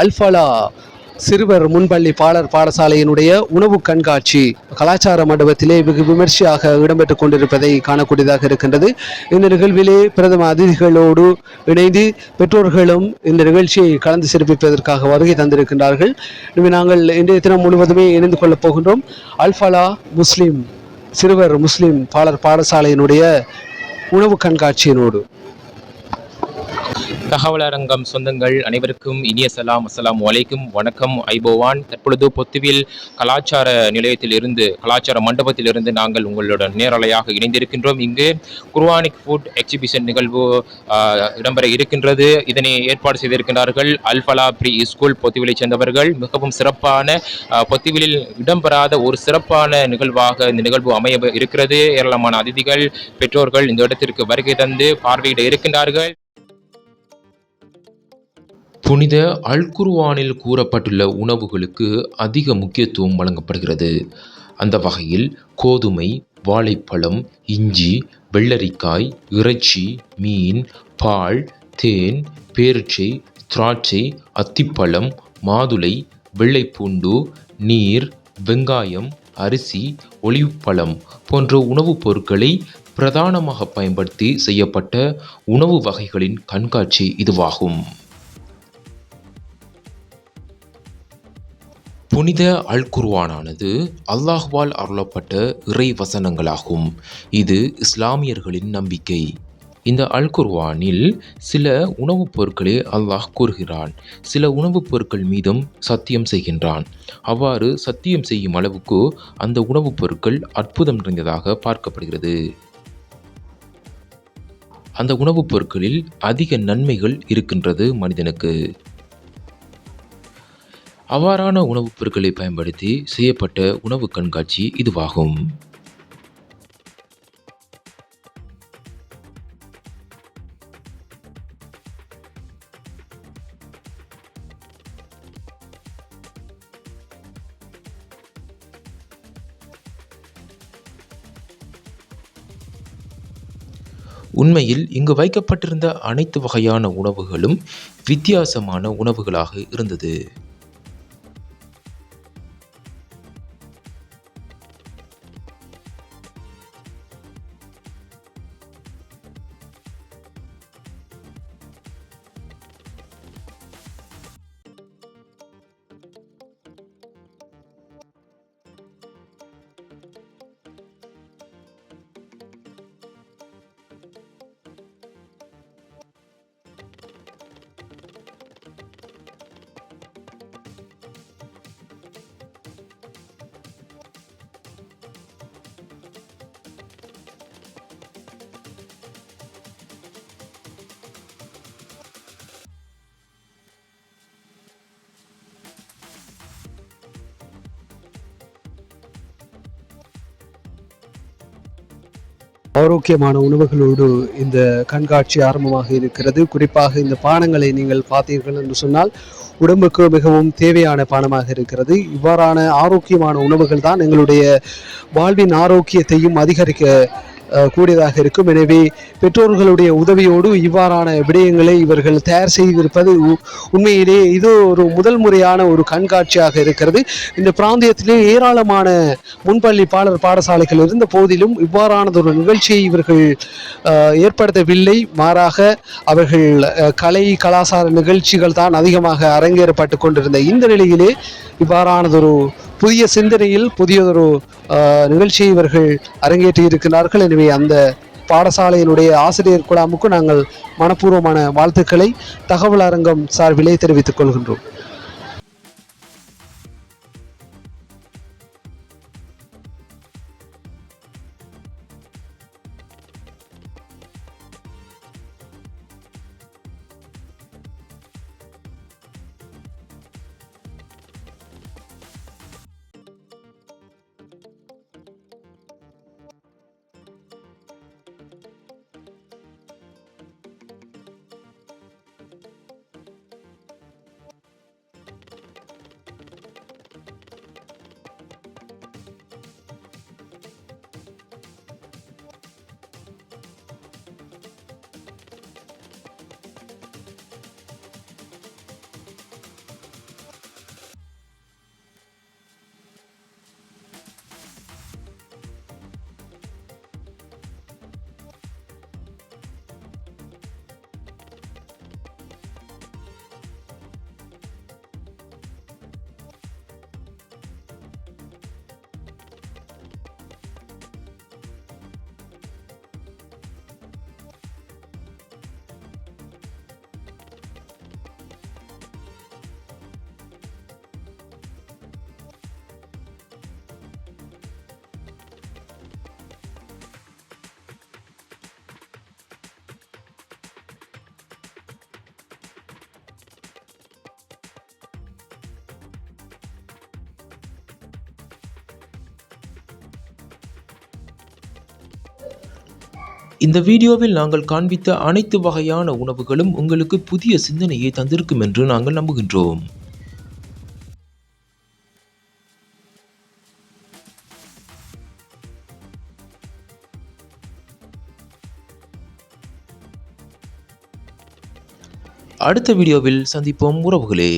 அல்ஃபாலா சிறுவர் முன்பள்ளி பாலர் பாடசாலையினுடைய உணவு கண்காட்சி கலாச்சார மண்டபத்திலே வெகு விமர்சையாக இடம்பெற்றுக் கொண்டிருப்பதை காணக்கூடியதாக இருக்கின்றது. இந்த நிகழ்விலே பிரதம அதிதிகளோடு இணைந்து பெற்றோர்களும் இந்த நிகழ்ச்சியை கலந்து சிறப்பிப்பதற்காக வருகை தந்திருக்கின்றார்கள். எனவே நாங்கள் இன்றைய தினம் முழுவதுமே இணைந்து கொள்ளப் போகின்றோம். அல்ஃபலா முஸ்லீம் சிறுவர் முஸ்லீம் பாலர் பாடசாலையினுடைய உணவு கண்காட்சியினோடு. தகவலரங்கம் சொந்தங்கள் அனைவருக்கும் இனிய சலாம் அஸ்லாம் அலைக்கும். வணக்கம் ஐபோவான். தற்பொழுது பொத்துவில் கலாச்சார நிலையத்தில் இருந்து கலாச்சார மண்டபத்தில் இருந்து நாங்கள் உங்களுடன் நேரலையாக இணைந்திருக்கின்றோம். இங்கு குர்வானிக் ஃபுட் எக்ஸிபிஷன் நிகழ்வு இடம்பெற இருக்கின்றது. இதனை ஏற்பாடு செய்திருக்கின்றார்கள் அல்ஃபலா ப்ரீ ஸ்கூல் பொத்துவிலை சேர்ந்தவர்கள். மிகவும் சிறப்பான பொத்துவிலில் இடம்பெறாத ஒரு சிறப்பான நிகழ்வாக இந்த நிகழ்வு அமைய இருக்கிறது. ஏராளமான அதிதிகள் பெற்றோர்கள் இந்த இடத்திற்கு வருகை தந்து பார்வையிட இருக்கின்றார்கள். புனித அல்குர்வானில் கூறப்பட்டுள்ள உணவுகளுக்கு அதிக முக்கியத்துவம் வழங்கப்படுகிறது. அந்த வகையில் கோதுமை வாழைப்பழம் இஞ்சி வெள்ளரிக்காய் இறைச்சி மீன் பால் தேன் பேரிச்சை திராட்சை அத்திப்பழம் மாதுளை வெள்ளைப்பூண்டு நீர் வெங்காயம் அரிசி ஒளிப்பழம் போன்ற உணவுப் பொருட்களை பிரதானமாக பயன்படுத்தி செய்யப்பட்ட உணவு வகைகளின் கண்காட்சி இதுவாகும். புனித அல் குர்வானானது அல்லாஹ்வால் அருளப்பட்ட இறை வசனங்களாகும் இது இஸ்லாமியர்களின் நம்பிக்கை. இந்த அல் குர்வானில் சில உணவுப் பொருட்களை அல்லாஹ் கூறுகிறான். சில உணவுப் பொருட்கள் மீதும் சத்தியம் செய்கின்றான். அவ்வாறு சத்தியம் செய்யும் அளவுக்கு அந்த உணவுப் பொருட்கள் அற்புதம் நிறைந்ததாக பார்க்கப்படுகிறது. அந்த உணவுப் பொருட்களில் அதிக நன்மைகள் இருக்கின்றது மனிதனுக்கு. அவ்வாறான உணவுப் பொருட்களை பயன்படுத்தி செய்யப்பட்ட உணவு கண்காட்சி இதுவாகும். உண்மையில் இங்கு வைக்கப்பட்டிருந்த அனைத்து வகையான உணவுகளும் வித்தியாசமான உணவுகளாக இருந்தது. ஆரோக்கியமான உணவுகளோடு இந்த கண்காட்சி ஆரம்பமாக இருக்கிறது. குறிப்பாக இந்த பானங்களை நீங்கள் பார்த்தீர்கள் என்று சொன்னால் உடம்புக்கு மிகவும் தேவையான பானமாக இருக்கிறது. இவ்வாறான ஆரோக்கியமான உணவுகள் தான் எங்களுடைய வாழ்வின் ஆரோக்கியத்தையும் அதிகரிக்க கூடியதாக இருக்கும். எனவே பெற்றோர்களுடைய உதவியோடு இவ்வாறான விடயங்களை இவர்கள் தயார் செய்திருப்பது உ- இது ஒரு முதல் முறையான ஒரு கண்காட்சியாக இருக்கிறது. இந்த பிராந்தியத்திலே ஏராளமான முன்பள்ளி பாலர் பாடசாலைகள் இருந்த போதிலும் இவ்வாறானதொரு நிகழ்ச்சியை இவர்கள் ஏற்படுத்தவில்லை. மாறாக அவர்கள் கலை கலாச்சார நிகழ்ச்சிகள் தான் அதிகமாக அரங்கேறப்பட்டு கொண்டிருந்த இந்த நிலையிலே இவ்வாறானதொரு புதிய சிந்தனையில் புதியதொரு நிகழ்ச்சியை இவர்கள் அரங்கேற்றி இருக்கிறார்கள் எனவே அந்த பாடசாலையினுடைய ஆசிரியர் குழாமுக்கு நாங்கள் மனப்பூர்வமான வாழ்த்துக்களை தகவல் அரங்கம் சார்பிலே தெரிவித்துக் கொள்கின்றோம். இந்த வீடியோவில் நாங்கள் காண்பித்த அனைத்து வகையான உணவுகளும் உங்களுக்கு புதிய சிந்தனையை தந்திருக்கும் என்று நாங்கள் நம்புகின்றோம். அடுத்த வீடியோவில் சந்திப்போம் உறவுகளே.